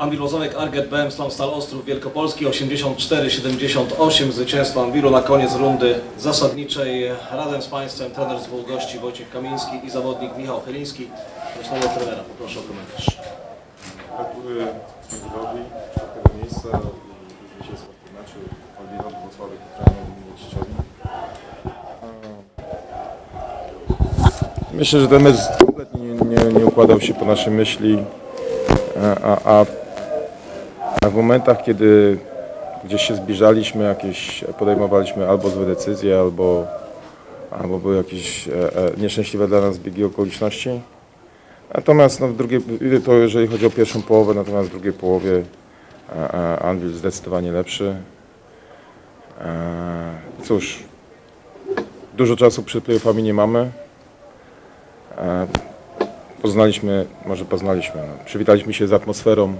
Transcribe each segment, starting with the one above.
Ambil Ozorek, Arget BM, Slam Stal Ostrów Wielkopolski 84-78 zwycięstwo Ambilu na koniec rundy zasadniczej. Razem z Państwem trener z dwóch gości Wojciech Kamiński i zawodnik Michał Chyliński. Od trenera, poproszę o komentarz. Gratuluję czwartego miejsca i zwycięstwa w tym meczu. Albinowi Wrocławiu. Myślę, że ten mecz kompletnie nie, nie, nie układał się po naszej myśli, a, a, a w momentach, kiedy gdzieś się zbliżaliśmy, jakieś podejmowaliśmy albo złe decyzje, albo, albo były jakieś e, e, nieszczęśliwe dla nas biegi okoliczności. Natomiast no, w drugiej, to jeżeli chodzi o pierwszą połowę, natomiast w drugiej połowie e, Anvil zdecydowanie lepszy. Cóż, dużo czasu przed playoffami nie mamy. Poznaliśmy, może poznaliśmy, no, przywitaliśmy się z atmosferą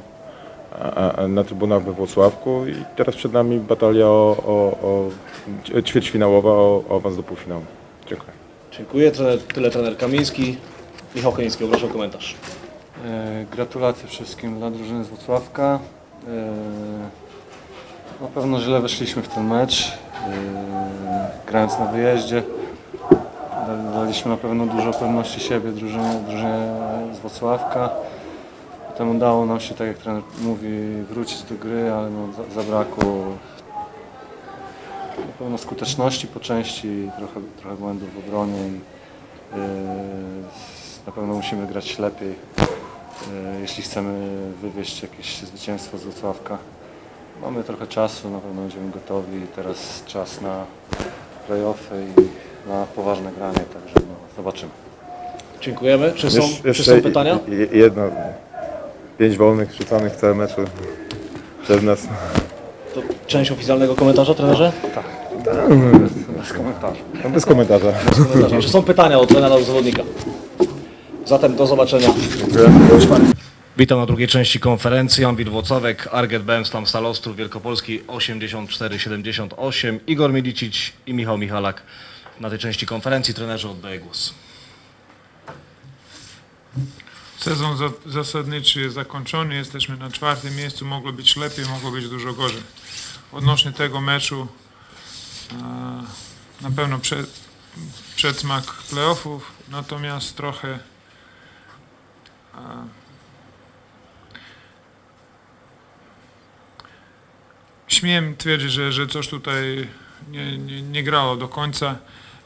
na trybunach we Włocławku i teraz przed nami batalia o, o, o ćwierćfinałowa, o, o awans do półfinału. Dziękuję. Dziękuję, trener, tyle trener Kamiński. Michał Chyliński, proszę o komentarz. E, Gratulacje wszystkim dla drużyny z Wrocławka. E, Na pewno źle weszliśmy w ten mecz. E, Grając na wyjeździe da- daliśmy na pewno dużo pewności siebie drużynie, drużynie z Wrocławka. Potem udało nam się, tak jak trener mówi, wrócić do gry, ale no, za- zabrakło na pewno skuteczności po części, trochę, trochę błędów w obronie i e, na pewno musimy grać lepiej, e, jeśli chcemy wywieźć jakieś zwycięstwo z Wrocławka. Mamy trochę czasu, na pewno będziemy gotowi. Teraz czas na playoffy i na poważne granie, także no, zobaczymy. Dziękujemy. Czy są, Jeszcze- czy są pytania? je- je- Jedno. Pięć wolnych rzucanych w całym meczu przez nas. To część oficjalnego komentarza, trenerze? Bez komentarzy. No bez komentarza. Komentarza. Czy są pytania od trenera do zawodnika? Zatem do zobaczenia. Witam na drugiej części konferencji. Ambil Włocławek, Arget BM, Slam Stal Ostrów Wielkopolski 84-78. Igor Milicic i Michał Michalak na tej części konferencji. Trenerze oddaję głos. Sezon za, zasadniczy jest zakończony, jesteśmy na czwartym miejscu, mogło być lepiej, mogło być dużo gorzej. Odnośnie tego meczu e, na pewno przed, przedsmak playoffów, natomiast trochę e, śmiem twierdzić, że, że coś tutaj nie, nie, nie grało do końca.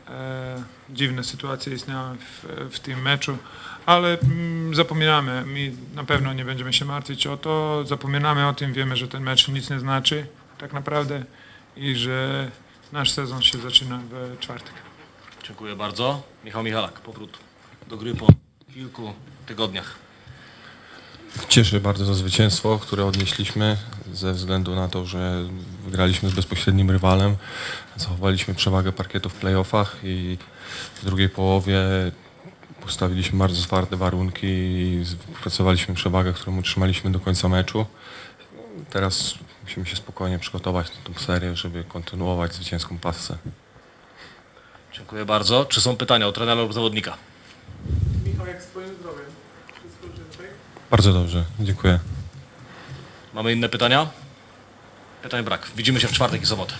E, dziwne sytuacje istniały w, w tym meczu, ale mm, zapominamy, my na pewno nie będziemy się martwić o to, zapominamy o tym, wiemy, że ten mecz nic nie znaczy tak naprawdę i że nasz sezon się zaczyna w czwartek. Dziękuję bardzo. Michał Michalak, powrót do gry po kilku tygodniach. Cieszę bardzo za zwycięstwo, które odnieśliśmy ze względu na to, że wygraliśmy z bezpośrednim rywalem. Zachowaliśmy przewagę parkietu w playoffach i w drugiej połowie postawiliśmy bardzo twarde warunki i wypracowaliśmy przewagę, którą utrzymaliśmy do końca meczu. Teraz musimy się spokojnie przygotować na tą serię, żeby kontynuować zwycięską pasę. Dziękuję bardzo. Czy są pytania od trenera lub zawodnika? Michał, jak z twoim zdrowiem? Bardzo dobrze, dziękuję. Mamy inne pytania? Pytań brak. Widzimy się w czwartek i sobotę.